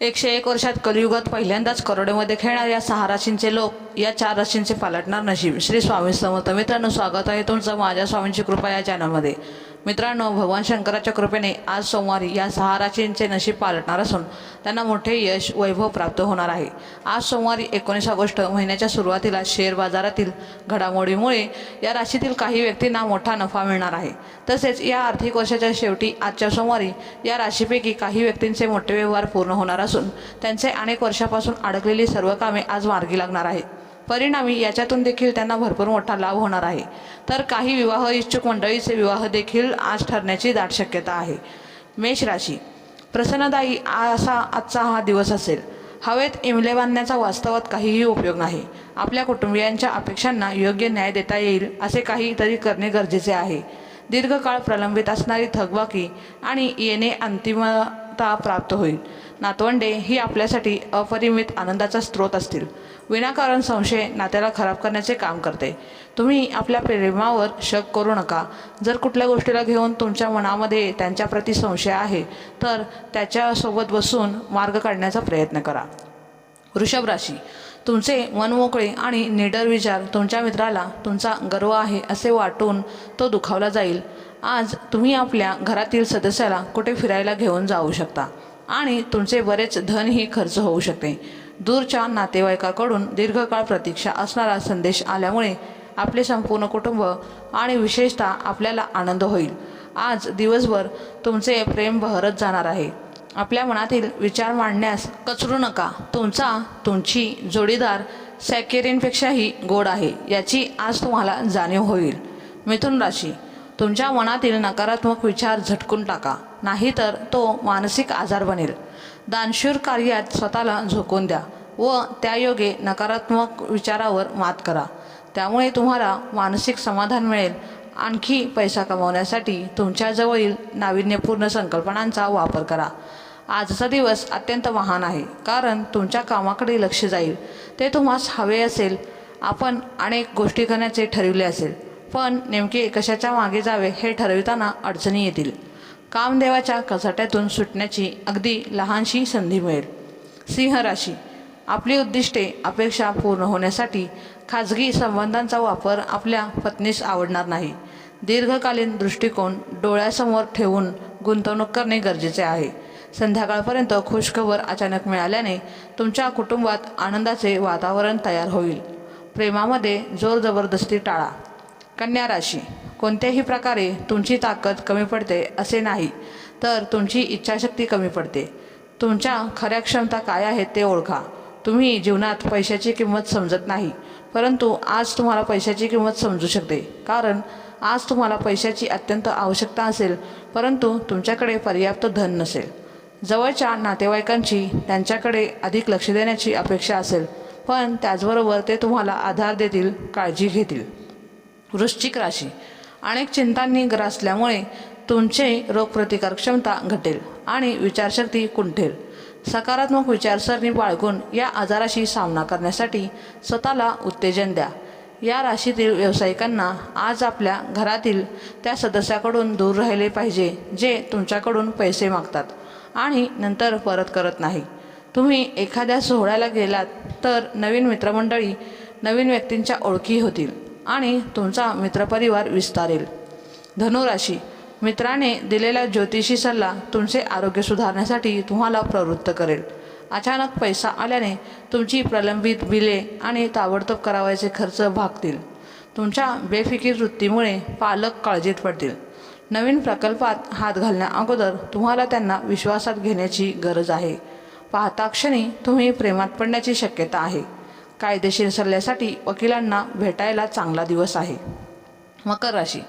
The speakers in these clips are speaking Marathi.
एकशे एक वर्षात कलियुगात पहिल्यांदाच करोडेमध्ये खेळणाऱ्या सहा राशींचे लोक या चार राशींचे पालटणार नशीब. श्री स्वामी समर्थ. मित्रांनो स्वागत आहे तुमचं माझ्या स्वामींची कृपा या चॅनलमध्ये मित्रांनो भगवान शंकराच्या कृपेने आज सोमवारी या सहा राशींचे नशीब पालटणार असून त्यांना मोठे यश वैभव प्राप्त होणार आहे. आज सोमवारी एकोणीस ऑगस्ट महिन्याच्या सुरुवातीला शेअर बाजारातील घडामोडीमुळे या राशीतील काही व्यक्तींना मोठा नफा मिळणार आहे. तसेच या आर्थिक वर्षाच्या शेवटी आजच्या सोमवारी या राशीपैकी काही व्यक्तींचे मोठे व्यवहार पूर्ण होणार असून त्यांचे अनेक वर्षापासून अडकलेली सर्व कामे आज मार्गी लागणार आहे परिणामी याच्यातून देखील त्यांना भरपूर मोठा लाभ होणार आहे. तर काही विवाह इच्छुक मंडळीचे विवाह देखील आज ठरण्याची दाट शक्यता आहे. मेष राशी. प्रसन्नदायी असा आजचा हा दिवस असेल. हवेत इमले बांधण्याचा वास्तवात काहीही उपयोग नाही. आपल्या कुटुंबियांच्या अपेक्षांना योग्य न्याय देता येईल असे काहीतरी करणे गरजेचे आहे. दीर्घकाळ प्रलंबित असणारी थकबाकी आणि येणे अंतिमता प्राप्त होईल. नातवंडे ही आपल्यासाठी अपरिमित आनंदाचा स्रोत असतील. विनाकारण संशय नात्याला खराब करण्याचे काम करते. तुम्ही आपल्या प्रेमावर शक करू नका. जर कुठल्या गोष्टीला घेऊन तुमच्या मनामध्ये त्यांच्याप्रती संशय आहे तर त्याच्यासोबत बसून मार्ग काढण्याचा प्रयत्न करा. वृषभ राशी. तुमचे मन मोकळे आणि निडर विचार तुमच्या मित्राला तुमचा गर्व आहे असे वाटून तो दुखावला जाईल. आज तुम्ही आपल्या घरातील सदस्याला कुठे फिरायला घेऊन जाऊ शकता? आणि तुमचे बरेच धनही खर्च होऊ शकते. दूरच्या नातेवाईकाकडून दीर्घकाळ प्रतीक्षा असणारा संदेश आल्यामुळे आपले संपूर्ण कुटुंब आणि विशेषतः आपल्याला आनंद होईल. आज दिवसभर तुमचे प्रेम बहरत जाणार आहे. आपल्या मनातील विचार मांडण्यास कचरू नका. तुमचा तुमची जोडीदार सॅकेरिनपेक्षाही गोड आहे याची आज तुम्हाला जाणीव होईल. मिथुन राशी तुमच्या मनातील नकारात्मक विचार झटकून टाका. नाहीतर तो मानसिक आजार बनेल. दानशूर कार्यात स्वतःला झोकून द्या व त्यायोगे नकारात्मक विचारावर मात करा. त्यामुळे तुम्हाला मानसिक समाधान मिळेल. आणखी पैसा कमवण्यासाठी तुमच्याजवळील नाविन्यपूर्ण संकल्पनांचा वापर करा. आजचा दिवस अत्यंत महान आहे. कारण तुमच्या कामाकडे लक्ष जाईल. ते तुम्हास हवे असेल. आपण अनेक गोष्टी करण्याचे ठरविले असेल. पण नेमके कशाच्या मागे जावे हे ठरविताना अडचणी येतील. कामदेवाच्या कचाट्यातून सुटण्याची अगदी लहानशी संधी मिळेल. सिंह राशी. आपली उद्दिष्टे अपेक्षा पूर्ण होण्यासाठी खाजगी संबंधांचा वापर आपल्या पत्नीस आवडणार नाही. दीर्घकालीन दृष्टिकोन डोळ्यासमोर ठेवून गुंतवणूक करणे गरजेचे आहे. संध्याकाळपर्यंत खुशखबर अचानक मिळाल्याने तुमच्या कुटुंबात आनंदाचे वातावरण तयार होईल. प्रेमामध्ये जोर जबरदस्ती टाळा. कन्या राशी. कोणत्याही प्रकारे तुमची ताकद कमी पडते असे नाही तर तुमची इच्छाशक्ती कमी पडते. तुमच्या खऱ्या क्षमता काय आहेत ते ओळखा. तुम्ही जीवनात पैशाची किंमत समजत नाही परंतु आज तुम्हाला पैशाची किंमत समजू शकते. कारण आज तुम्हाला पैशाची अत्यंत आवश्यकता असेल परंतु तुमच्याकडे पर्याप्त धन नसेल. जवळच्या नातेवाईकांची त्यांच्याकडे अधिक लक्ष देण्याची अपेक्षा असेल पण त्याचबरोबर ते तुम्हाला आधार देतील काळजी घेतील. वृश्चिक राशी. अनेक चिंतांनी ग्रासल्यामुळे तुमचे रोगप्रतिकार क्षमता घटेल आणि विचारशक्ती कुंठेल. सकारात्मक विचारसरणी बाळगून या आजाराशी सामना करण्यासाठी स्वतःला उत्तेजन द्या. या राशीतील व्यावसायिकांना आज आपल्या घरातील त्या सदस्याकडून दूर राहिले पाहिजे जे तुमच्याकडून पैसे मागतात आणि नंतर परत करत नाही. तुम्ही एखाद्या सोहळ्याला गेलात तर नवीन मित्रमंडळी नवीन व्यक्तींच्या ओळखी होतील. आणि तुमचा मित्रपरिवार विस्तारेल. धनुराशी मित्राने दिलेला ज्योतिषी सल्ला तुमचे आरोग्य सुधारण्यासाठी तुम्हाला प्रवृत्त करेल. अचानक पैसा आल्याने तुमची प्रलंबित बिले आणि ताबडतोब करावयाचे खर्च भागतील. तुमच्या बेफिकीर वृत्तीमुळे पालक काळजीत पडतील. नवीन प्रकल्पात हात घालण्या अगोदर तुम्हाला त्यांना विश्वासात घेण्याची गरज आहे. पाहता क्षणी तुम्ही प्रेमात पडण्याची शक्यता आहे. कायदेशीर सल्ल्यासाठी वकिलांना भेटायला चांगला दिवस आहे. मकर राशी.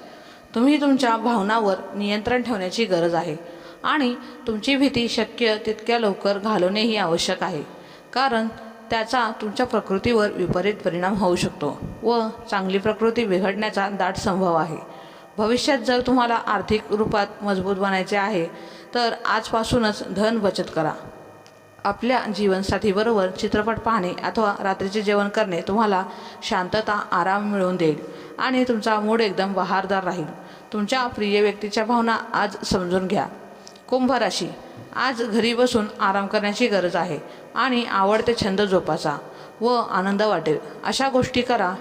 तुम्ही तुमच्या भावनावर नियंत्रण ठेवण्याची गरज आहे आणि तुमची भीती शक्य तितक्या लवकर घालवणेही आवश्यक आहे. कारण त्याचा तुमच्या प्रकृतीवर विपरीत परिणाम होऊ शकतो व चांगली प्रकृती बिघडण्याचा दाट संभव आहे. भविष्यात जर तुम्हाला आर्थिक रूपात मजबूत बनायचे आहे तर आजपासूनच धन बचत करा. आपल्या जीवनसाथीबरोबर चित्रपट पाहणे अथवा रात्रीचे जेवण करणे तुम्हाला शांतता आराम मिळवून देईल आणि तुमचा मूड एकदम बहारदार राहील. तुमच्या प्रिय व्यक्तीच्या भावना आज समजून घ्या. कुंभ राशी. आज घरी बसून आराम करण्याची गरज आहे आणि आवडते छंद जोपासा व आनंद वाटेल. अशा गोष्टी करा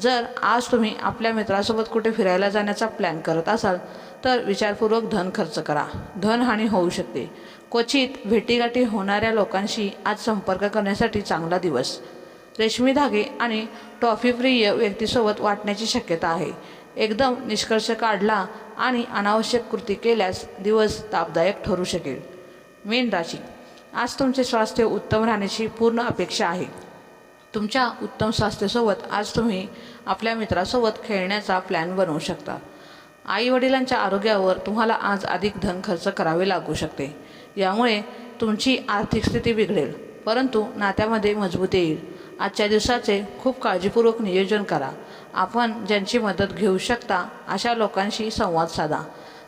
जर आज तुम्ही आपल्या मित्रासोबत कुठे फिरायला जाण्याचा प्लॅन करत असाल तर विचारपूर्वक धन खर्च करा. धनहानी होऊ शकते. क्वचित भेटीगाठी होणाऱ्या लोकांशी आज संपर्क करण्यासाठी चांगला दिवस. रेशमी धागे आणि टॉफीप्रिय व्यक्तीसोबत वाटण्याची शक्यता आहे. एकदम निष्कर्ष काढला आणि अनावश्यक कृती केल्यास दिवस तापदायक ठरू शकेल. मेन राशी. आज तुमचे स्वास्थ्य उत्तम राहण्याची पूर्ण अपेक्षा आहे. तुमच्या उत्तम स्वास्थ्यासोबत आज तुम्ही आपल्या मित्रासोबत खेळण्याचा प्लॅन बनवू शकता. आई वडिलांच्या आरोग्यावर तुम्हाला आज अधिक धन खर्च करावे लागू शकते. यामुळे तुमची आर्थिक स्थिती बिघडेल परंतु नात्यामध्ये मजबूती येईल. आजच्या दिवसाचे खूप काळजीपूर्वक नियोजन करा. आपण ज्यांची मदत घेऊ शकता अशा लोकांशी संवाद साधा.